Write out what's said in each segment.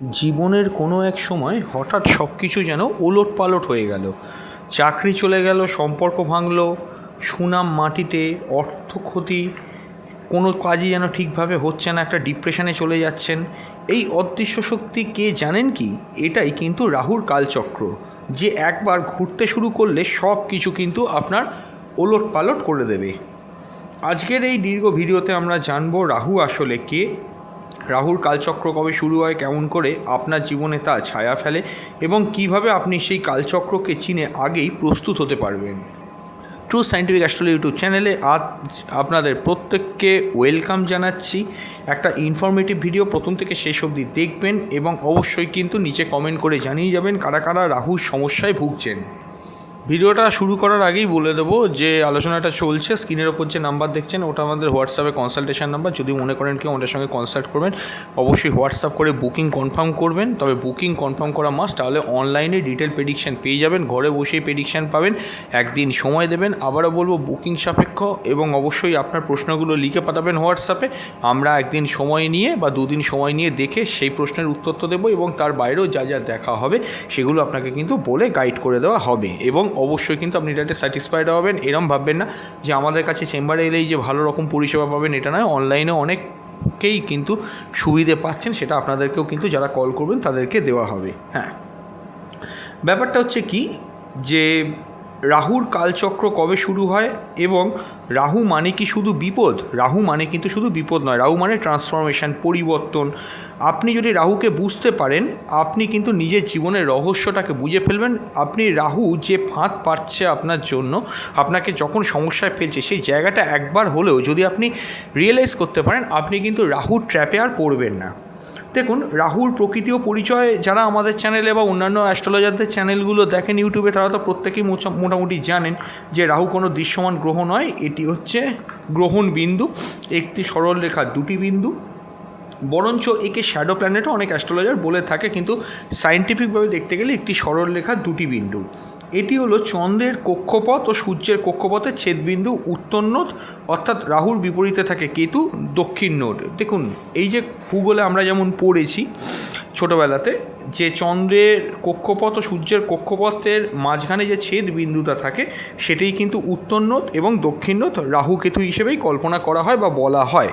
জীবনের কোনো এক সময় হঠাৎ সব কিছু যেন ওলট পালট হয়ে গেল। চাকরি চলে গেল, সম্পর্ক ভাঙল, সুনাম মাটিতে, অর্থ ক্ষতি, কোনো কাজই যেন ঠিকভাবে হচ্ছে না, একটা ডিপ্রেশনে চলে যাচ্ছেন। এই অদৃশ্য শক্তি কে জানেন কি? এটাই কিন্তু রাহুর কালচক্র, যে একবার ঘুরতে শুরু করলে সব কিছু কিন্তু আপনার ওলট পালট করে দেবে। আজকের এই দীর্ঘ ভিডিওতে আমরা জানব রাহু আসলে কে রাহুর কালচক্র কবে শুরু হয়, কেমন করে আপনার জীবনে তা ছায়া ফেলে এবং কীভাবে আপনি সেই কালচক্রকে চিনে আগেই প্রস্তুত হতে পারবেন। ট্রু সাইন্টিফিক অ্যাস্ট্রোলজি ইউটিউব চ্যানেলে আজ আপনাদের প্রত্যেককে ওয়েলকাম জানাচ্ছি। একটা ইনফরমেটিভ ভিডিও প্রথম থেকে শেষ অবধি দেখবেন এবং অবশ্যই কিন্তু নিচে কমেন্ট করে জানিয়ে যাবেন কারা কারা রাহুর সমস্যায় ভুগছেন। ভিডিওটা শুরু করার আগেই বলে দেবো যে আলোচনাটা চলছে, স্ক্রিনের ওপর যে নাম্বার দেখছেন ওটা আমাদের হোয়াটসঅ্যাপে কনসালটেশন নাম্বার যদি মনে করেন কেউ আমাদের সঙ্গে কনসাল্ট করবেন, অবশ্যই হোয়াটসঅ্যাপ করে বুকিং কনফার্ম করবেন, তবে বুকিং কনফার্ম করা মাস্ট তাহলে অনলাইনে ডিটেল প্রেডিকশান পেয়ে যাবেন, ঘরে বসেই প্রেডিকশান পাবেন, একদিন সময় দেবেন, আবারও বলব বুকিং সাপেক্ষ এবং অবশ্যই আপনার প্রশ্নগুলো লিখে পাঠাবেন হোয়াটসঅ্যাপে আমরা একদিন সময় নিয়ে বা দুদিন সময় নিয়ে দেখে সেই প্রশ্নের উত্তর তো দেবো এবং তার বাইরেও যা যা দেখা হবে, সেগুলো আপনাকে কিন্তু বলে গাইড করে দেওয়া হবে এবং অবশ্যই কিন্তু আপনি এটাতে স্যাটিসফাইড হবেন। এরম ভাববেন না যে আমাদের কাছে চেম্বারে এলেই যে ভালো রকম পরিষেবা পাবেন এটা নয়। অনলাইনে অনেককেই কিন্তু সুবিধে পাচ্ছেন, সেটা আপনাদেরকেও কিন্তু যারা কল করবেন তাদেরকে দেওয়া হবে। হ্যাঁ। ব্যাপারটা হচ্ছে কি যে রাহুর কালচক্র কবে শুরু হয় এবং রাহু মানে কি শুধু বিপদ? রাহু মানে কিন্তু শুধু বিপদ নয়, রাহু মানে ট্রান্সফরমেশন পরিবর্তন। আপনি যদি রাহুকে বুঝতে পারেন, আপনি কিন্তু নিজের জীবনের রহস্যটাকে বুঝে ফেলবেন। আপনি রাহু যে ফাঁদ পাচ্ছে আপনার জন্য, আপনাকে যখন সমস্যায় ফেলছে, সেই জায়গাটা একবার হলেও যদি আপনি রিয়েলাইজ করতে পারেন, আপনি কিন্তু রাহুর ট্র্যাপে আর পড়বেন না। দেখুন রাহুর প্রকৃতি ও পরিচয় যারা আমাদের চ্যানেলে বা অন্যান্য অ্যাস্ট্রোলজারদের চ্যানেলগুলো দেখেন ইউটিউবে, তারা তো প্রত্যেকেই মোটামুটি জানেন যে রাহু কোনো দৃশ্যমান গ্রহ নয়, এটি হচ্ছে গ্রহণ বিন্দু, একটি সরল রেখার দুটি বিন্দু। বরঞ্চ একে শ্যাডো প্ল্যানেটও অনেক অ্যাস্ট্রোলজার বলে থাকে, কিন্তু সায়েন্টিফিকভাবে দেখতে গেলে একটি সরল রেখার দুটি বিন্দু। এটি হলো চন্দ্রের কক্ষপথ ও সূর্যের কক্ষপথের ছেদবিন্দু উত্তর নোট অর্থাৎ রাহুর বিপরীতে থাকে কেতু, দক্ষিণ নোট দেখুন, এই যে ভূগোলে আমরা যেমন পড়েছি ছোটোবেলাতে, যে চন্দ্রের কক্ষপথ ও সূর্যের কক্ষপথের মাঝখানে যে ছেদ বিন্দুটা থাকে, সেটাই কিন্তু উত্তর নোট এবং দক্ষিণ নোট রাহু কেতু হিসেবেই কল্পনা করা হয় বা বলা হয়।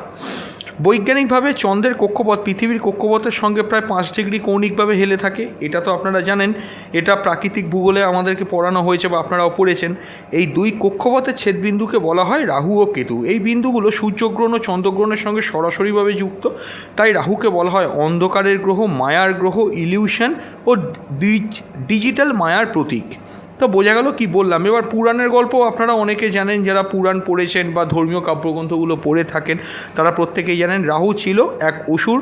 বৈজ্ঞানিকভাবে চন্দ্রের কক্ষপথ, পৃথিবীর কক্ষপথের সঙ্গে প্রায় পাঁচ ডিগ্রি কৌণিকভাবে হেলে থাকে। এটা তো আপনারা জানেন, এটা প্রাকৃতিক ভূগোলে আমাদেরকে পড়ানো হয়েছে বা আপনারাও পড়েছেন। এই দুই কক্ষপথের ছেদবিন্দুকে বলা হয় রাহু ও কেতু। এই বিন্দুগুলো সূর্যগ্রহণ ও চন্দ্রগ্রহণের সঙ্গে সরাসরিভাবে যুক্ত। তাই রাহুকে বলা হয় অন্ধকারের গ্রহ, মায়ার গ্রহ, ইলিউশন ও ডিজ- ডিজিটাল মায়ার প্রতীক। তো বোঝা গেল কি বললাম। এবার পুরাণের গল্প আপনারা অনেকে জানেন, যারা পুরাণ পড়েছেন বা ধর্মীয় কাব্যগ্রন্থগুলো পড়ে থাকেন, তারা প্রত্যেকেই জানেন রাহু ছিল এক অসুর,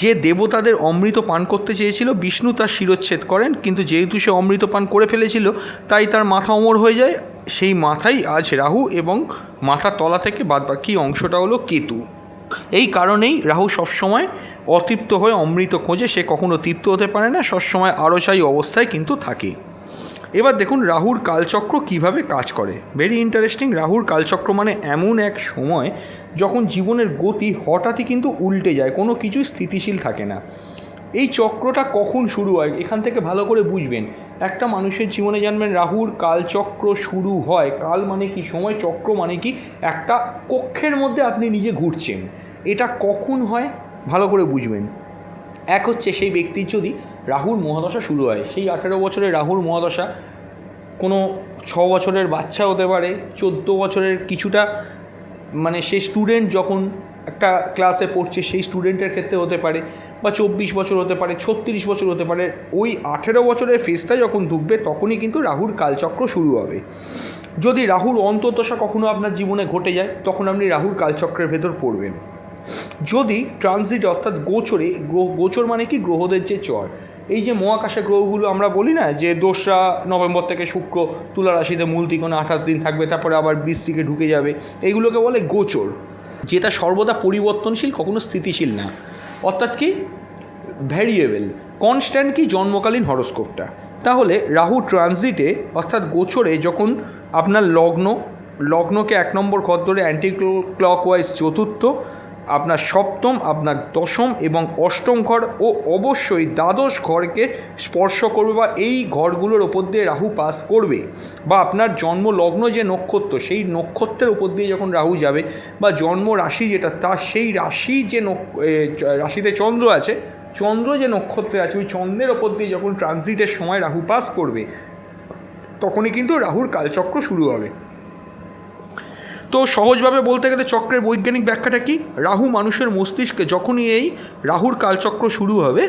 যে দেবতাদের অমৃত পান করতে চেয়েছিল, বিষ্ণু তার শিরচ্ছেদ করেন, কিন্তু যেহেতু সে অমৃত পান করে ফেলেছিল, তাই তার মাথা অমর হয়ে যায়। সেই মাথাই আজ রাহু এবং মাথার তলা থেকে বাদবাকি অংশটা হলো কেতু। এই কারণেই রাহু সবসময় অতৃপ্ত হয়ে অমৃত খোঁজে, সে কখনো তৃপ্ত হতে পারে না, সবসময় আরসাই অবস্থায় কিন্তু থাকে। এবার দেখুন রাহুর কালচক্র কীভাবে কাজ করে। ভেরি ইন্টারেস্টিং রাহুর কালচক্র মানে এমন এক সময় যখন জীবনের গতি হঠাৎই কিন্তু উল্টে যায়, কোনো কিছুই স্থিতিশীল থাকে না। এই চক্রটা কখন শুরু হয়? এখান থেকে ভালো করে বুঝবেন। একটা মানুষের জীবনে জানবেন রাহুর কালচক্র শুরু হয়, কাল মানে কি, সময়, চক্র মানে কি, একটা কক্ষের মধ্যে আপনি নিজে ঘুরছেন। এটা কখন হয়? ভালো করে বুঝবেন। এক হচ্ছে সেই ব্যক্তির যদি রাহুর মহাদশা শুরু হয়। সেই আঠেরো বছরের রাহুর মহাদশা কোনো ছ বছরের বাচ্চা হতে পারে, চোদ্দ বছরের কিছুটা মানে সে স্টুডেন্ট যখন একটা ক্লাসে পড়ছে, সেই স্টুডেন্টের ক্ষেত্রে হতে পারে, বা চব্বিশ বছর হতে পারে, ছত্রিশ বছর হতে পারে, ওই আঠেরো বছরের ফেসটা যখন ঢুকবে, তখনই কিন্তু রাহুর কালচক্র শুরু হবে। যদি রাহুর অন্তর্দশা কখনো আপনার জীবনে ঘটে যায়, তখন আপনি রাহুর কালচক্রের ভেতর পড়বেন। যদি ট্রানজিট অর্থাৎ গোচরে, গ্রহ, গোচর মানে কি? গ্রহদের যে চর। এই যে মহাকাশে গ্রহগুলো আমরা বলি না, যে দোসরা নভেম্বর থেকে শুক্র, তুলা রাশিতে মূল তিকোণে আঠাশ দিন থাকবে, তারপরে আবার বৃষ্টিকে ঢুকে যাবে, এইগুলোকে বলে গোচর। যেটা সর্বদা পরিবর্তনশীল, কখনো স্থিতিশীল না। অর্থাৎ কি? ভ্যারিয়েবল, কনস্ট্যান্ট কি? জন্মকালীন হরস্কোপটা। তাহলে রাহু ট্রানজিটে, অর্থাৎ গোচরে যখন আপনার লগ্ন, লগ্নকে এক নম্বর ঘর ধরে অ্যান্টি ক্লকওয়াইজ চতুর্থ আপনার সপ্তম, আপনার দশম এবং অষ্টম ঘর ও অবশ্যই দ্বাদশ ঘরকে স্পর্শ করবে বা এই ঘরগুলোর ওপর দিয়ে রাহু পাস করবে বা আপনার জন্ম লগ্ন যে নক্ষত্র, সেই নক্ষত্রের ওপর দিয়ে যখন রাহু যাবে বা জন্ম রাশি যেটা, তা সেই রাশি যে রাশিতে চন্দ্র আছে, চন্দ্র যে নক্ষত্রে আছে, ওই চন্দ্রের ওপর দিয়ে যখন ট্রানজিটের সময় রাহু পাস করবে, তখনই কিন্তু রাহুর কালচক্র শুরু হবে। তো সহজভাবে বলতে গেলে চক্রের বৈজ্ঞানিক ব্যাখ্যাটা কি? রাহু মানুষের মস্তিষ্কে যখনই এই রাহুর কালচক্র শুরু হবে,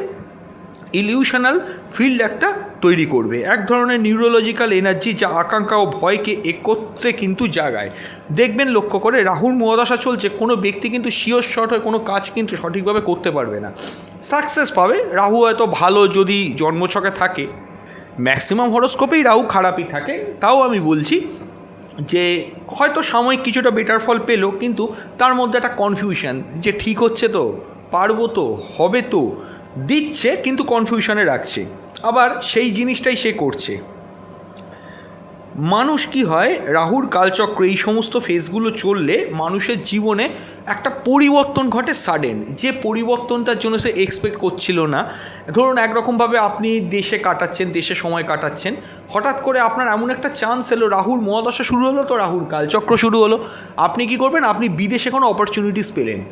ইলিউশনাল ফিল্ড একটা তৈরি করবে। এক ধরনের নিউরোলজিক্যাল এনার্জি যা আকাঙ্ক্ষা ও ভয়কে একত্রে কিন্তু জাগায়। দেখবেন লক্ষ্য করে, রাহুর মহাদশা চলছে, কোনো ব্যক্তি কিন্তু শিওর শট হয়ে কোনো কাজ কিন্তু সঠিকভাবে করতে পারবে না। সাকসেস পাবে, রাহু হয়তো ভালো যদি জন্মছকে থাকে। ম্যাক্সিমাম হরোস্কোপেই রাহু খারাপই থাকে, তাও আমি বলছি যে হয়তো সাময়িক কিছুটা বেটার ফল পেল, কিন্তু তার মধ্যে একটা কনফিউশন যে ঠিক হচ্ছে তো, পারব তো, হবে তো, দিচ্ছে, কিন্তু কনফিউশনে রাখছে। আবার সেই জিনিসটাই সে করছে। মানুষ কি হয়? রাহুর কালচক্র এই সমস্ত ফেজগুলো চললে মানুষের জীবনে একটা পরিবর্তন ঘটে সাডেন যে পরিবর্তনটার জন্য সে এক্সপেক্ট করছিল না। ধরুন একরকমভাবে আপনি দেশে কাটাচ্ছেন, দেশে সময় কাটাচ্ছেন। হঠাৎ করে আপনার এমন একটা চান্স এলো, রাহুর মহাদশা শুরু হলো তো রাহুর কালচক্র শুরু হলো। আপনি কি করবেন? আপনি বিদেশে কোনো অপরচুনিটিস পেলেন।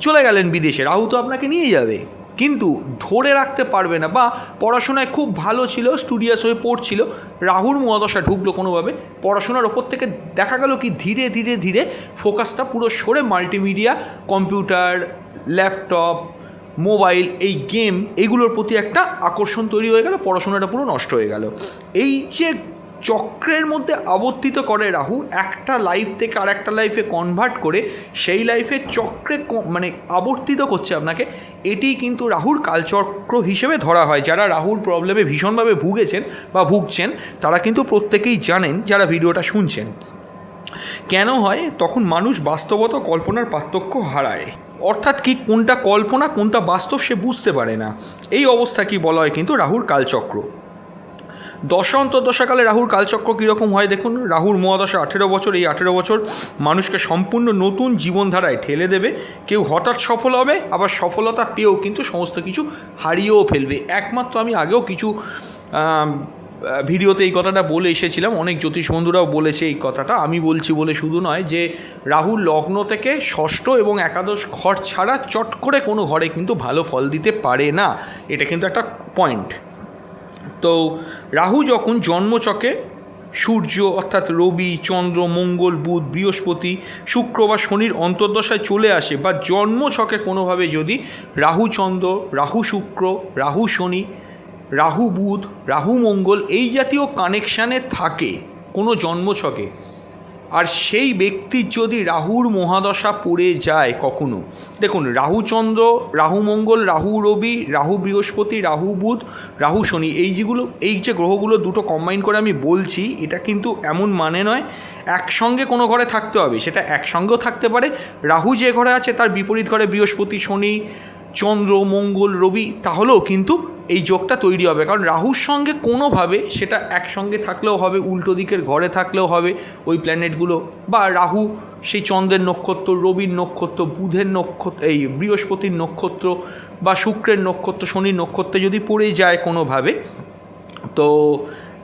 চলে গেলেন বিদেশে। রাহু তো আপনাকে নিয়ে যাবে। কিন্তু ধরে রাখতে পারবে না বা পড়াশোনায় খুব ভালো ছিল স্টুডিয়াস হয়ে পড়ছিল, রাহুর মহাদশা ঢুকলো কোনোভাবে, পড়াশোনার ওপর থেকে দেখা গেল কি ধীরে ধীরে ধীরে ফোকাসটা পুরো সরে মাল্টিমিডিয়া কম্পিউটার ল্যাপটপ মোবাইল এই গেম এগুলোর প্রতি একটা আকর্ষণ তৈরি হয়ে গেল, পড়াশোনাটা পুরো নষ্ট হয়ে গেল। এই যে চক্রের মধ্যে আবর্তিত করে রাহু, একটা লাইফ থেকে আর একটা লাইফে কনভার্ট করে সেই লাইফে চক্রে মানে আবর্তিত করছে আপনাকে। এটি কিন্তু রাহুর কালচক্র হিসেবে ধরা হয়। যারা রাহুর প্রবলেমে ভীষণভাবে ভুগেছেন বা ভুগছেন, তারা কিন্তু প্রত্যেকেই জানেন, যারা ভিডিওটা শুনছেন। কেন হয়? তখন মানুষ বাস্তবতা কল্পনার পার্থক্য হারায়। অর্থাৎ কি কোনটা কল্পনা, কোনটা বাস্তব সে বুঝতে পারে না। এই অবস্থা কি বলা হয় কিন্তু রাহুর কালচক্র। দশা অন্তর্দশাকালে রাহুর কালচক্র কীরকম হয় দেখুন, রাহুর মহাদশা আঠেরো বছর, এই আঠেরো বছর মানুষকে সম্পূর্ণ নতুন জীবনধারায় ঠেলে দেবে। কেউ হঠাৎ সফল হবে, আবার সফলতা পেয়েও কিন্তু সমস্ত কিছু হারিয়েও ফেলবে। একমাত্র আমি আগেও কিছু ভিডিওতে এই কথাটা বলে এসেছিলাম, অনেক জ্যোতিষ বন্ধুরাও বলেছে এই কথাটা। আমি বলছি বলে শুধু নয় যে রাহুল লগ্ন থেকে ষষ্ঠ এবং একাদশ ঘর ছাড়া চট করে কোনো ঘরে কিন্তু ভালো ফল দিতে পারে না। এটা কিন্তু একটা পয়েন্ট। তো রাহু যখন জন্মচকে, সূর্য অর্থাৎ রবি, চন্দ্র, মঙ্গল, বুধ, বৃহস্পতি, শুক্র বা শনির অন্তর্দশায় চলে আসে বা জন্মছকে কোনোভাবে যদি রাহু চন্দ্র, রাহু শুক্র, রাহু শনি, রাহু বুধ, রাহু মঙ্গল এই জাতীয় কানেকশানে থাকে কোনো জন্মছকে আর সেই ব্যক্তির যদি রাহুর মহাদশা পড়ে যায় কখনো, দেখুন রাহুচন্দ্র রাহু মঙ্গল রাহু রবি, রাহু বৃহস্পতি, রাহু বুধ, রাহু শনি, এই যেগুলো, এই যে গ্রহগুলো দুটো কম্বাইন করে আমি বলছি, এটা কিন্তু এমন মানে নয়, একসঙ্গে কোনো ঘরে থাকতে হবে, সেটা একসঙ্গেও থাকতে পারে, রাহু যে ঘরে আছে তার বিপরীত ঘরে বৃহস্পতি, শনি চন্দ্র, মঙ্গল, রবি, তাহলেও কিন্তু এই যোগটা তৈরি হবে। কারণ রাহুর সঙ্গে কোনোভাবে সেটা একসঙ্গে থাকলেও হবে, উল্টো দিকের ঘরে থাকলেও হবে ওই প্ল্যানেটগুলো বা রাহু, সেই চন্দ্রের নক্ষত্র, রবির নক্ষত্র, বুধের নক্ষত্র, এই বৃহস্পতির নক্ষত্র বা শুক্রের নক্ষত্র, শনির নক্ষত্রে যদি পড়ে যায় কোনোভাবে, তো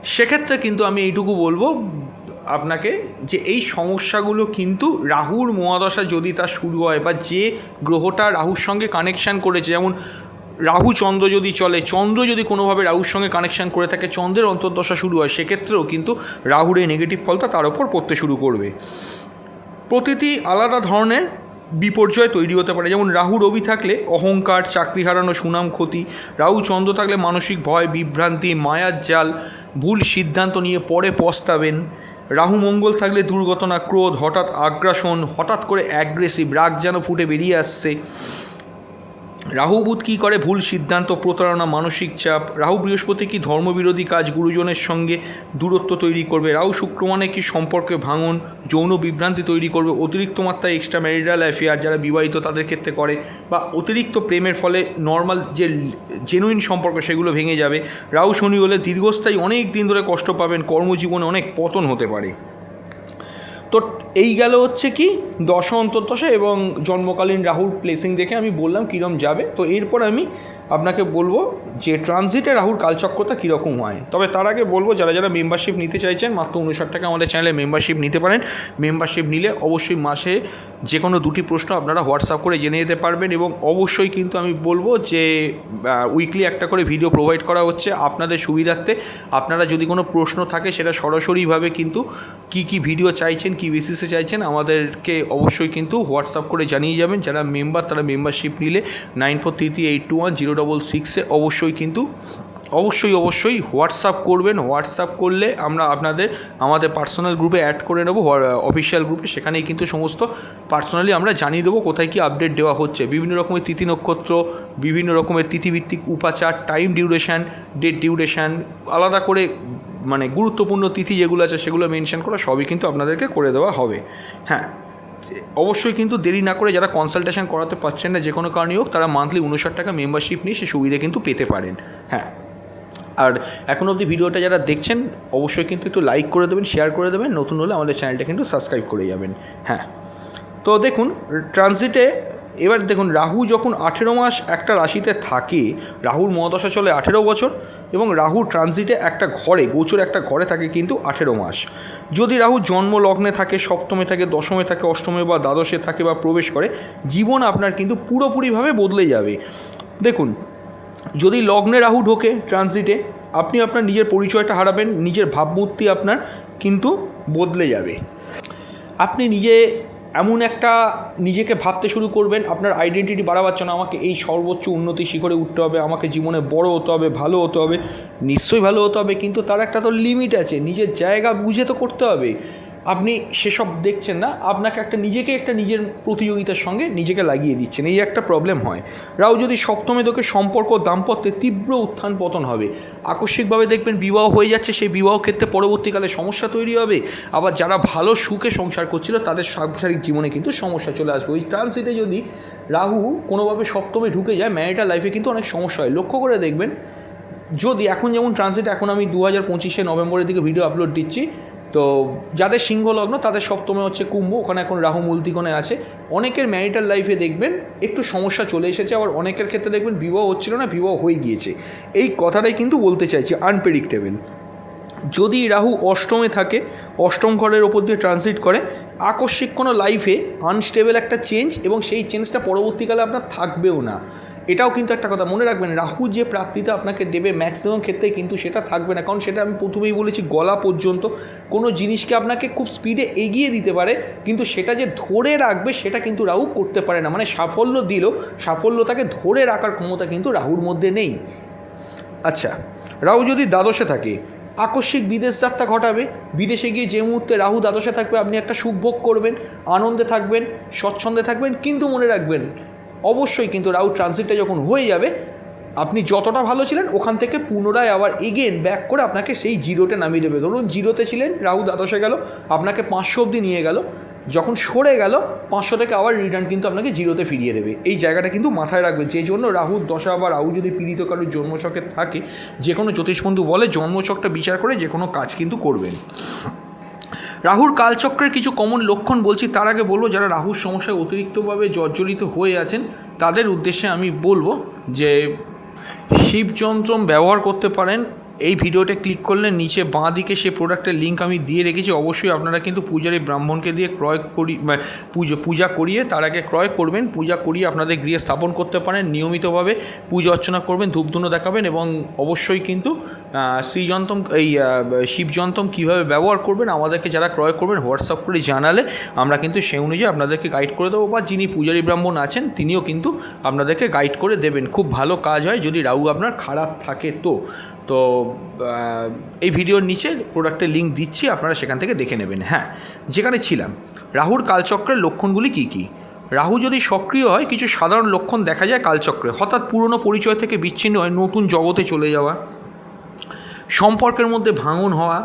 সেক্ষেত্রে কিন্তু আমি এইটুকু বলব আপনাকে যে এই সমস্যাগুলো কিন্তু রাহুর মহাদশা যদি তা শুরু হয় বা যে গ্রহটা রাহুর সঙ্গে কানেকশান করেছে, যেমন রাহু চন্দ্র যদি চলে, চন্দ্র যদি কোনোভাবে রাহুর সঙ্গে কানেকশান করে থাকে, চন্দ্রের অন্তর্দশা শুরু হয়, সেক্ষেত্রেও কিন্তু রাহুর এই নেগেটিভ ফলটা তার ওপর পড়তে শুরু করবে। প্রতিটি আলাদা ধরনের বিপর্যয় তৈরি হতে পারে, যেমন রাহু রবি থাকলে অহংকার, চাকরি হারানো, সুনাম ক্ষতি, রাহু চন্দ্র থাকলে মানসিক ভয়, বিভ্রান্তি, মায়ার জাল, ভুল সিদ্ধান্ত নিয়ে পরে পস্তাবেন রাহু মঙ্গল থাকলে দুর্ঘটনা, ক্রোধ, হঠাৎ আগ্রাসন, হঠাৎ করে অ্যাগ্রেসিভ রাগ যেন ফুটে বেরিয়ে আসছে। রাহু বুধ কী করে ভুল সিদ্ধান্ত, প্রতারণা, মানসিক চাপ? রাহু বৃহস্পতি কি ধর্মবিরোধী কাজ, গুরুজনের সঙ্গে দূরত্ব তৈরি করবে? রাহু শুক্র মানে কি সম্পর্কে ভাঙন, যৌন বিভ্রান্তি তৈরি করবে? অতিরিক্ত মাত্রায় এক্সট্রা ম্যারিটাল অ্যাফেয়ার যারা বিবাহিত তাদের ক্ষেত্রে করে? বা অতিরিক্ত প্রেমের ফলে নর্মাল যে জেনুইন সম্পর্ক সেগুলো ভেঙে যাবে? রাহু শনি হলে দীর্ঘস্থায়ী অনেক দিন ধরে কষ্ট পাবেন, কর্মজীবনে অনেক পতন হতে পারে। তো এই গেল হচ্ছে কি দশ অন্তর্দশা এবং জন্মকালীন রাহুর প্লেসিং দেখে আমি বললাম কীরম যাবে। তো এরপর আমি আপনাকে বলব যে ট্রানজিটে রাহুর কালচক্রতা কীরকম হয়। তবে তার আগে বলব, যারা যারা মেম্বারশিপ নিতে চাইছেন, মাত্র উনষাট টাকা আমাদের চ্যানেলে মেম্বারশিপ নিতে পারেন। মেম্বারশিপ নিলে অবশ্যই মাসে যে কোনো দুটি প্রশ্ন আপনারা হোয়াটসঅ্যাপ করে জেনে যেতে পারবেন এবং অবশ্যই কিন্তু আমি বলব যে উইকলি একটা করে ভিডিও প্রোভাইড করা হচ্ছে আপনাদের সুবিধার্থে। আপনারা যদি কোনো প্রশ্ন থাকে, সেটা সরাসরিভাবে কিন্তু কি কি ভিডিও চাইছেন, কি বেসিসে চাইছেন, আমাদেরকে অবশ্যই কিন্তু হোয়াটসঅ্যাপ করে জানিয়ে যাবেন। যারা মেম্বার তারা মেম্বারশিপ নিলে nine four three three eight two one zero double সিক্সে অবশ্যই কিন্তু, অবশ্যই অবশ্যই হোয়াটসঅ্যাপ করবেন। হোয়াটসঅ্যাপ করলে আমরা আপনাদের, আমাদের পার্সোনাল গ্রুপে অ্যাড করে নেব অফিসিয়াল গ্রুপে সেখানেই কিন্তু সমস্ত পার্সোনালি আমরা জানিয়ে দেবো কোথায় কি আপডেট দেওয়া হচ্ছে। বিভিন্ন রকমের তিথি নক্ষত্র, বিভিন্ন রকমের তিথিভিত্তিক উপাচার টাইম ডিউরেশান ডেট ডিউরেশান আলাদা করে মানে গুরুত্বপূর্ণ তিথি যেগুলো আছে সেগুলো মেনশন করা সবই কিন্তু আপনাদেরকে করে দেওয়া হবে। হ্যাঁ অবশ্যই কিন্তু দেরি না করে যারা কনসালটেশন করাতে পারছেন না, যে কোনো কারণেই হোক, তারা মান্থলি উনষাট টাকা মেম্বারশিপ নিয়ে সে সুবিধা কিন্তু পেতে পারেন। হ্যাঁ। আর এখন অবধি ভিডিওটা যারা দেখছেন, অবশ্যই কিন্তু একটু লাইক করে দেবেন শেয়ার করে দেবেন। নতুন হলে আমাদের চ্যানেলটা কিন্তু সাবস্ক্রাইব করে যাবেন। হ্যাঁ। তো দেখুন ট্রানজিটে এবার দেখুন, রাহু যখন আঠেরো মাস একটা রাশিতে থাকে, রাহুর মহাদশা চলে আঠেরো বছর এবং রাহু ট্রানজিটে একটা ঘরে, গোচর একটা ঘরে থাকে কিন্তু আঠেরো মাস। যদি রাহু জন্ম লগ্নে থাকে, সপ্তমে থাকে, দশমে থাকে, অষ্টমে বা দ্বাদশে থাকে বা প্রবেশ করে, জীবন আপনার কিন্তু পুরোপুরিভাবে বদলে যাবে। দেখুন, যদি লগ্নে রাহু ঢোকে ট্রানজিটে আপনি আপনার নিজের পরিচয়টা হারাবেন, নিজের ভাবমূর্তি আপনার কিন্তু বদলে যাবে। আপনি নিজে এমন একটা নিজেকে ভাবতে শুরু করবেন, আপনার আইডেন্টিটি বাড়াবার জন্য আমাকে এই সর্বোচ্চ উন্নতি শিখরে উঠতে হবে, আমাকে জীবনে বড় হতে হবে, ভালো হতে হবে, নিশ্চয়ই ভালো হতে হবে, কিন্তু তার একটা তো লিমিট আছে, নিজের জায়গা বুঝে তো করতে হবে। আপনি সেসব দেখছেন না, আপনাকে একটা নিজেকে একটা নিজের প্রতিযোগিতার সঙ্গে নিজেকে লাগিয়ে দিচ্ছেন। এই একটা প্রবলেম হয়। রাও যদি সপ্তমে তোকে সম্পর্ক দাম্পত্যে তীব্র উত্থান পতন হবে, আকস্মিকভাবে দেখবেন বিবাহ হয়ে যাচ্ছে, সেই বিবাহ ক্ষেত্রে পরবর্তীকালে সমস্যা তৈরি হবে। আবার যারা ভালো সুখে সংসার করছিল, তাদের সাংসারিক জীবনে কিন্তু সমস্যা চলে আসবে। ওই ট্রানসিটে যদি রাহু কোনোভাবে সপ্তমে ঢুকে যায় ম্যারিটাল লাইফে কিন্তু অনেক সমস্যা হয়। লক্ষ্য করে দেখবেন, যদি এখন যেমন ট্রানসিট এখন আমি দু হাজার পঁচিশে নভেম্বরের দিকে ভিডিও আপলোড দিচ্ছি তো যাদের সিংহ লগ্ন তাদের সপ্তমে হচ্ছে কুম্ভ, ওখানে এখন রাহু মূলতিকোণে আছে। অনেকের ম্যারিটাল লাইফে দেখবেন, একটু সমস্যা চলে এসেছে, আবার অনেকের ক্ষেত্রে দেখবেন বিবাহ হচ্ছিল না, বিবাহ হয়ে গিয়েছে। এই কথাটাই কিন্তু বলতে চাইছি আনপ্রেডিক্টেবল যদি রাহু অষ্টমে থাকে, অষ্টম ঘরের ওপর দিয়ে ট্রানজিট করে, আকস্মিক কোনো লাইফে আনস্টেবল একটা চেঞ্জ এবং সেই চেঞ্জটা পরবর্তীকালে আপনার থাকবেও না। এটাও কিন্তু একটা কথা। মনে রাখবেন, রাহু যে প্রাপ্তিটা আপনাকে দেবে ম্যাক্সিমাম ক্ষেত্রে কিন্তু সেটা থাকবে না। কারণ সেটা আমি প্রথমেই বলেছি, গলা পর্যন্ত কোনো জিনিসকে আপনাকে খুব স্পিডে এগিয়ে দিতে পারে, কিন্তু সেটা যে ধরে রাখবে সেটা কিন্তু রাহু করতে পারে না। মানে সাফল্য দিল সাফল্য তাকে ধরে রাখার ক্ষমতা কিন্তু রাহুর মধ্যে নেই। আচ্ছা রাহু যদি দ্বাদশে থাকে, আকস্মিক বিদেশ যাত্রা ঘটাবে। বিদেশে গিয়ে যে মুহূর্তে রাহু দ্বাদশে থাকবে, আপনি একটা সুখ ভোগ করবেন, আনন্দে থাকবেন, স্বচ্ছন্দে থাকবেন, কিন্তু মনে রাখবেন অবশ্যই কিন্তু রাহু ট্রানজিটটা যখন হয়ে যাবে, আপনি যতটা ভালো ছিলেন ওখান থেকে পুনরায় আবার এগেন ব্যাক করে আপনাকে সেই জিরোতে নামিয়ে দেবে। ধরুন জিরোতে ছিলেন রাহু দ্বাদশে গেল, আপনাকে পাঁচশো অবধি নিয়ে গেল, যখন সরে গেল, পাঁচশো থেকে আবার রিটার্ন কিন্তু আপনাকে জিরোতে ফিরিয়ে দেবে। এই জায়গাটা কিন্তু মাথায় রাখবে যে জন্য রাহুর দশা বা রাহু যদি পীড়িত কারোর জন্মছকে থাকে, যে কোনো জ্যোতিষবন্ধু বলে জন্মছকটা বিচার করে যে কোনো কাজ কিন্তু করবেন। রাহুর কালচক্রের কিছু কমন লক্ষণ বলছি, তার আগে বলব, যারা রাহুর সমস্যায় অতিরিক্তভাবে জর্জরিত হয়ে আছেন, তাদের উদ্দেশ্যে আমি বলব যে, শিবযন্ত্রম ব্যবহার করতে পারেন এই ভিডিওতে ক্লিক করলে নিচে বাঁ দিকে সে প্রোডাক্টের লিঙ্ক আমি দিয়ে রেখেছি অবশ্যই আপনারা কিন্তু পূজারী ব্রাহ্মণকে দিয়ে ক্রয় করি পুজো পূজা করিয়ে তার আগে ক্রয় করবেন পূজা করিয়ে আপনাদের গৃহে স্থাপন করতে পারেন নিয়মিতভাবে পূজা অর্চনা করবেন ধূপধুনো দেখাবেন এবং অবশ্যই কিন্তু শ্রীযন্তম এই আহ, শিবযন্ত্রম কীভাবে ব্যবহার করবেন আমাদেরকে যারা ক্রয় করবেন হোয়াটসঅ্যাপ করে জানালে আমরা কিন্তু সেই অনুযায়ী আপনাদেরকে গাইড করে দেবো বা যিনি পূজারী ব্রাহ্মণ আছেন তিনিও কিন্তু আপনাদেরকে গাইড করে দেবেন। খুব ভালো কাজ হয় যদি রাহু আপনার খারাপ থাকে তো। তো এই ভিডিওর নিচে প্রোডাক্টের লিঙ্ক দিচ্ছি, আপনারা সেখান থেকে দেখে নেবেন হ্যাঁ। যেখানে ছিলাম, রাহুর কালচক্রের লক্ষণগুলি কী কী? রাহু যদি সক্রিয় হয়, কিছু সাধারণ লক্ষণ দেখা যায় কালচক্রে, হঠাৎ পুরনো পরিচয় থেকে বিচ্ছিন্ন হয় নতুন জগতে চলে যাওয়া, সম্পর্কের মধ্যে ভাঙন হওয়া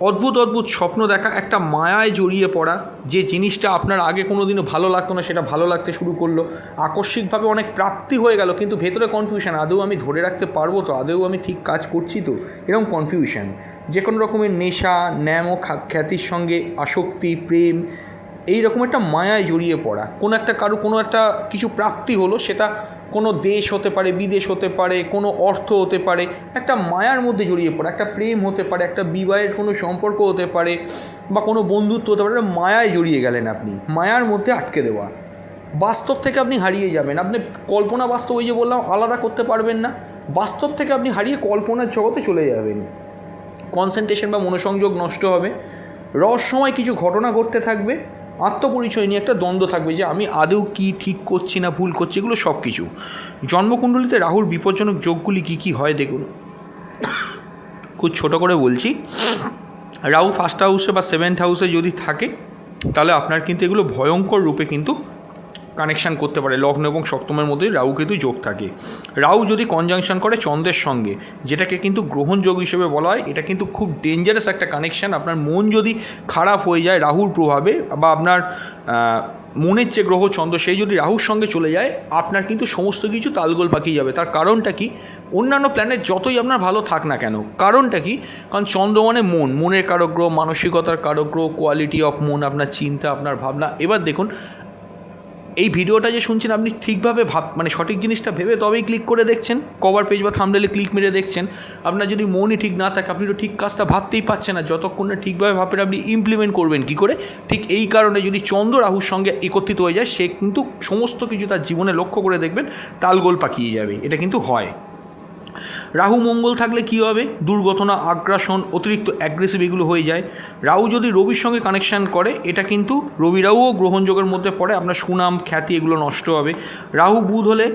অদ্ভুত অদ্ভুত স্বপ্ন দেখা, একটা মায়ায় জড়িয়ে পড়া, যে জিনিসটা আপনার আগে কোনো দিনও ভালো লাগতো না, সেটা ভালো লাগতে শুরু করল। আকস্মিকভাবে অনেক প্রাপ্তি হয়ে গেল, কিন্তু ভেতরে কনফিউশন আদৌ আমি ধরে রাখতে পারব তো? আদৌ আমি ঠিক কাজ করছি তো? এরকম কনফিউশন যে কোনো রকমের নেশা, ন্যাম ও খ্যাতির সঙ্গে আসক্তি, প্রেম এই রকম একটা মায়ায় জড়িয়ে পড়া। কোনো একটা কারও কোনো একটা কিছু প্রাপ্তি হলো, সেটা কোনো দেশ হতে পারে, বিদেশ হতে পারে, কোনো অর্থ হতে পারে, একটা মায়ার মধ্যে জড়িয়ে পড়ে, একটা প্রেম হতে পারে, একটা বিবাহের কোনো সম্পর্ক হতে পারে বা কোনো বন্ধুত্ব হতে পারে মায়ায় জড়িয়ে গেলেন আপনি, মায়ার মধ্যে আটকে দেওয়া। বাস্তব থেকে আপনি হারিয়ে যাবেন। আপনি কল্পনা বাস্তব, ওই যে বললাম, আলাদা করতে পারবেন না। বাস্তব থেকে আপনি হারিয়ে কল্পনার জগতে চলে যাবেন। কনসেন্ট্রেশন বা মনোসংযোগ নষ্ট হবে। রহস্যময় কিছু ঘটনা ঘটতে থাকবে। আত্মপরিচয় নিয়ে একটা দ্বন্দ্ব থাকবে যে আমি আদৌ কি ঠিক করছি না ভুল করছি, এগুলো সব কিছু। জন্মকুণ্ডলিতে রাহুর বিপজ্জনক যোগগুলি কী কী হয় দেখুন। খুব ছোটো করে বলছি। রাহু ফার্স্ট হাউসে বা সেভেন্থ হাউসে যদি থাকে, তাহলে আপনার কিন্তু এগুলো ভয়ঙ্কর রূপে কিন্তু কানেকশান করতে পারে। লগ্ন এবং সপ্তমের মধ্যে রাহু কিন্তু যোগ থাকে। রাহু যদি কনজাংশন করে চন্দ্রের সঙ্গে, যেটাকে কিন্তু গ্রহণযোগ হিসেবে বলা হয়, এটা কিন্তু খুব ডেঞ্জারাস একটা কানেকশান আপনার মন যদি খারাপ হয়ে যায় রাহুর প্রভাবে বা আপনার মনের যে গ্রহ চন্দ্র, সেই যদি রাহুর সঙ্গে চলে যায়, আপনার কিন্তু সমস্ত কিছু তালগোল পাকিয়ে যাবে। তার কারণটা কি? অন্যান্য প্ল্যানেট যতই আপনার ভালো থাক না কেন, কারণটা কি? কারণ চন্দ্র মানে মন। মনের কারক গ্রহ মানসিকতার কারক গ্রহ কোয়ালিটি অফ মন, আপনার চিন্তা, আপনার ভাবনা। এবার দেখুন এই ভিডিওটা যে শুনছেন, আপনি ঠিকভাবে ভাব মানে সঠিক জিনিসটা ভেবে তবেই ক্লিক করে দেখছেন কভার পেজ বা থামডেলে ক্লিক মেরে দেখছেন। আপনার যদি মনই ঠিক না থাকে, আপনি তো ঠিক কাজটা ভাবতেই পারছেন না, যতক্ষণ না ঠিকভাবে ভাবেন আপনি ইমপ্লিমেন্ট করবেন কি করে? ঠিক এই কারণে যদি চন্দ্র রাহুর সঙ্গে একত্রিত হয়ে যায়, সে কিন্তু সমস্ত কিছু তার জীবনে লক্ষ্য করে দেখবেন, তালগোল পাকিয়ে যাবে। এটা কিন্তু হয়। রাহু মঙ্গল থাকলে কী হবে? দুর্ঘটনা, আগ্রাসন, অতিরিক্ত অ্যাগ্রেসিভ এগুলো হয়ে যায়। রাহু যদি রবির সঙ্গে কানেকশান করে, এটা কিন্তু রবি রাহুও গ্রহণযোগের মধ্যে পড়ে, আপনার সুনাম, খ্যাতি এগুলো নষ্ট হবে। রাহু বুধ হলে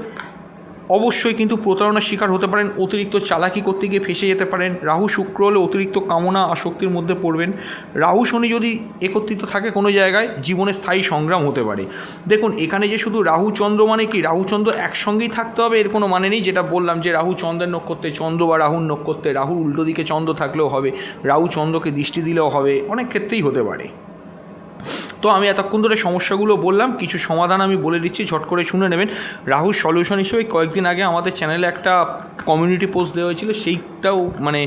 অবশ্যই কিন্তু প্রতারণার শিকার হতে পারেন, অতিরিক্ত চালাকি করতে গিয়ে ফেসে যেতে পারেন। রাহু, শুক্র হলে অতিরিক্ত কামনা আসক্তির মধ্যে পড়বেন। রাহু, শনি যদি একত্রিত থাকে কোনো জায়গায়, জীবনে স্থায়ী সংগ্রাম হতে পারে। দেখুন, এখানে যে শুধু রাহু, চন্দ্র মানে কি? রাহু, চন্দ্র একসঙ্গেই থাকতে হবে, এর কোনো মানে নেই। যেটা বললাম যে রাহু চন্দ্রের নক্ষত্রে চন্দ্র বা রাহুর নক্ষত্রে, রাহুর উল্টো দিকে চন্দ্র থাকলেও হবে। রাহু চন্দ্রকে দৃষ্টি দিলেও হবে। অনেক ক্ষেত্রেই হতে পারে। তো আমি এতক্ষণ ধরে সমস্যাগুলো বললাম, কিছু সমাধান আমি বলে দিচ্ছি, ঝট করে শুনে নেবেন। রাহুর সলিউশন হিসেবে কয়েকদিন আগে আমাদের চ্যানেলে একটা কমিউনিটি পোস্ট দেওয়া হয়েছিল, সেইটাও মানে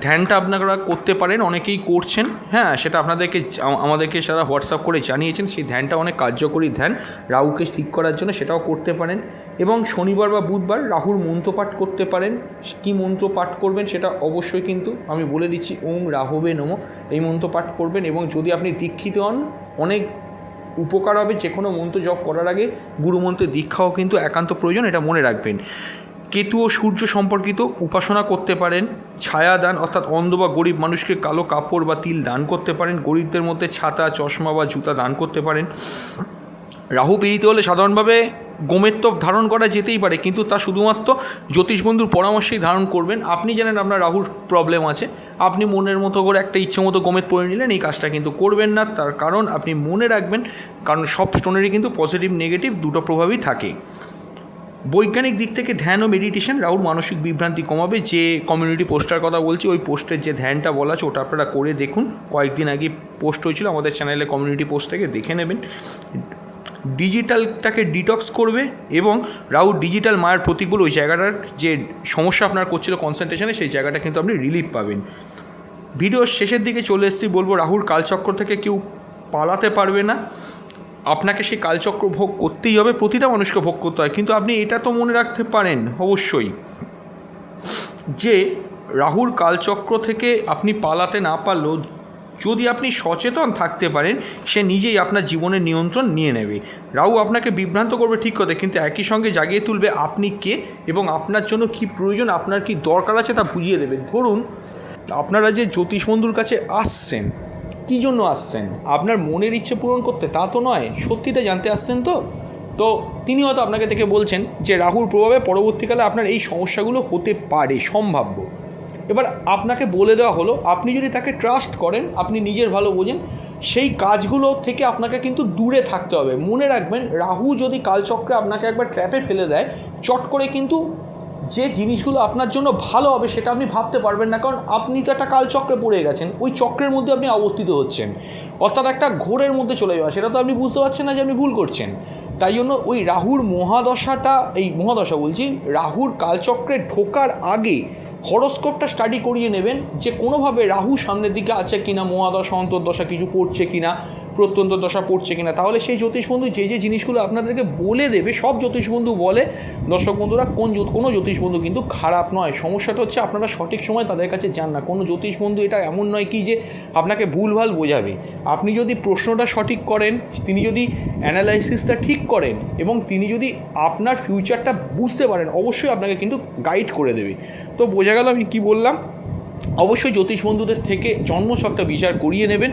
ধ্যানটা আপনারা করতে পারেন, অনেকেই করছেন। হ্যাঁ সেটা আপনাদেরকে আমাদেরকে সারা হোয়াটসঅ্যাপ করে জানিয়েছেন, সেই ধ্যানটা অনেক কার্যকরী ধ্যান। রাহুকে ঠিক করার জন্য সেটাও করতে পারেন। এবং শনিবার বা বুধবার রাহুর মন্ত্র পাঠ করতে পারেন। কী মন্ত্র পাঠ করবেন সেটা অবশ্যই কিন্তু আমি বলে দিচ্ছি ওং রাহবে নম। এই মন্ত্র পাঠ করবেন এবং যদি আপনি দীক্ষিত হন, অনেক উপকার হবে। যে কোনো মন্ত্র জপ করার আগে গুরুমন্ত্রের দীক্ষাও কিন্তু একান্ত প্রয়োজন, এটা মনে রাখবেন। কেতু ও সূর্য সম্পর্কিত উপাসনা করতে পারেন ছায়া দান অর্থাৎ অন্ধ বা গরিব মানুষকে কালো কাপড় বা তিল দান করতে পারেন, গরিবদের মধ্যে ছাতা, চশমা বা জুতা দান করতে পারেন। রাহু পীড়িত হলে সাধারণভাবে গোমের ত্বক ধারণ করা যেতেই পারে, কিন্তু তা শুধুমাত্র জ্যোতিষ বন্ধুর পরামর্শেই ধারণ করবেন। আপনি জানেন আপনার রাহুর প্রবলেম আছে। আপনি মনের মতো করে একটা ইচ্ছে মতো গোমের পরে নিলেন, এই কাজটা কিন্তু করবেন না। তার কারণ আপনি মনে রাখবেন, কারণ সব স্টোনেরই কিন্তু পজিটিভ নেগেটিভ দুটো প্রভাবই থাকে। বৈজ্ঞানিক দিক থেকে ধ্যান ও মেডিটেশন রাহুর মানসিক বিভ্রান্তি কমাবে, যে কমিউনিটি পোস্টার কথা বলছি, ওই পোস্টের যে ধ্যানটা বলা আছে, ওটা আপনারা করে দেখুন। কয়েকদিন আগে পোস্ট হয়েছিল, আমাদের চ্যানেলে কমিউনিটি পোস্টটাকে দেখে নেবেন। ডিজিটালটাকে ডিটক্স করবে এবং রাহু ডিজিটাল মায়ের প্রতীকগুলো ওই জায়গাটার যে সমস্যা আপনার করছিল কনসেন্ট্রেশনে সেই জায়গাটা কিন্তু আপনি রিলিফ পাবেন। ভিডিওর শেষের দিকে চলে এসেছি, বলব রাহুর কালচক্র থেকে কেউ পালাতে পারবে না। আপনাকে সেই কালচক্র ভোগ করতেই হবে, প্রতিটা মানুষকে ভোগ করতে হয়। কিন্তু আপনি এটা তো মনে রাখতে পারেন, অবশ্যই, যে রাহুর কালচক্র থেকে আপনি পালাতে না পারলেও যদি আপনি সচেতন থাকতে পারেন, সে নিজেই আপনার জীবনের নিয়ন্ত্রণ নিয়ে নেবে। রাহু আপনাকে বিভ্রান্ত করবে ঠিক কথা, কিন্তু একই সঙ্গে জাগিয়ে তুলবে আপনি কে এবং আপনার জন্য কি প্রয়োজন, আপনার কি দরকার আছে তা বুঝিয়ে দেবে। ধরুন, আপনারা যে জ্যোতিষ বন্ধুর কাছে আসছেন কী জন্য আসছেন? আপনার মনের ইচ্ছে পূরণ করতে তা তো নয়, সত্যিটা জানতে আসছেন তো? তো তিনি হয়তো আপনাকে থেকে বলছেন যে রাহুর প্রভাবে পরবর্তীকালে আপনার এই সমস্যাগুলো হতে পারে, সম্ভাব্য। এবার আপনাকে বলে দেওয়া হলো, আপনি যদি তাকে ট্রাস্ট করেন, আপনি নিজের ভালো বোঝেন, সেই কাজগুলো থেকে আপনাকে কিন্তু দূরে থাকতে হবে। মনে রাখবেন, রাহু যদি কালচক্রে আপনাকে একবার ট্র্যাপে ফেলে দেয়, চট করে কিন্তু যে জিনিসগুলো আপনার জন্য ভালো হবে সেটা আপনি ভাবতে পারবেন না, কারণ আপনি তো একটা কালচক্রে পড়ে গেছেন, ওই চক্রের মধ্যে আপনি অবস্থিত হচ্ছেন। অর্থাৎ একটা ঘোরের মধ্যে চলে যাওয়া, সেটা তো আপনি বুঝতে পারছেন না যে আপনি ভুল করছেন। তাই জন্য ওই রাহুর মহাদশাটা, এই মহাদশা বলছি, রাহুর কালচক্রে ঢোকার আগে হরস্কোপটা স্টাডি করিয়ে নেবেন যে কোনোভাবে রাহু সামনের দিকে আছে কিনা, মহাদশা, অন্তর্দশা কিছু পড়ছে কিনা প্রত্যন্ত দশা পড়ছে কিনা, তাহলে সেই জ্যোতিষ বন্ধু যে যে জিনিসগুলো আপনাদেরকে বলে দেবে, সব জ্যোতিষ বন্ধু বলে। দর্শক বন্ধুরা, কোন কোনো জ্যোতিষ বন্ধু কিন্তু খারাপ নয়। সমস্যাটা হচ্ছে আপনারা সঠিক সময় তাদের কাছে যান না। কোনো জ্যোতিষ বন্ধু এটা এমন নয় কি যে আপনাকে ভুলভাল বোঝাবে। আপনি যদি প্রশ্নটা সঠিক করেন, তিনি যদি অ্যানালাইসিসটা ঠিক করেন এবং তিনি যদি আপনার ফিউচারটা বুঝতে পারেন, অবশ্যই আপনাকে কিন্তু গাইড করে দেবে। তো বোঝা গেল আমি কি বললাম? অবশ্যই জ্যোতিষ বন্ধুদের থেকে জন্মছকটা বিচার করিয়ে নেবেন।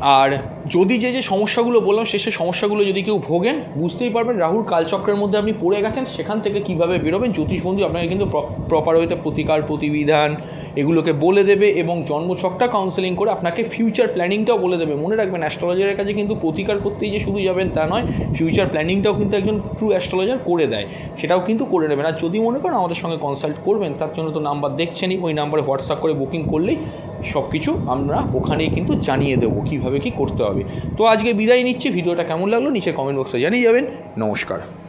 আর যদি যে যে সমস্যাগুলো বললাম, সে সে সমস্যাগুলো যদি কেউ ভোগেন, বুঝতেই পারবেন রাহুর কালচক্রের মধ্যে আপনি পড়ে গেছেন, সেখান থেকে কীভাবে বেরোবেন, জ্যোতিষ বন্ধু আপনাকে কিন্তু প্রপার ওয়েতে প্রতিকার, প্রতিবিধান এগুলোকে বলে দেবে এবং জন্মছকটা কাউন্সেলিং করে আপনাকে ফিউচার প্ল্যানিংটাও বলে দেবে। মনে রাখবেন অ্যাস্ট্রোলজারের কাছে কিন্তু প্রতিকার করতেই যে শুধু যাবেন তা নয় ফিউচার প্ল্যানিংটাও কিন্তু একজন ট্রু অ্যাস্ট্রোলজার করে দেয়। সেটাও কিন্তু করে নেবেন। আর যদি মনে করেন আমাদের সঙ্গে কনসাল্ট করবেন, তার জন্য তো নাম্বার দেখছেনই, ওই নাম্বারে হোয়াটসঅ্যাপ করে বুকিং করলেই সব কিছু আমরা ওখানেই কিন্তু জানিয়ে দেবো কীভাবে কী করতে হবে। তো আজকে বিদায় নিচ্ছি, ভিডিওটা কেমন লাগল নিচে কমেন্ট বক্সে জানিয়ে যাবেন। নমস্কার।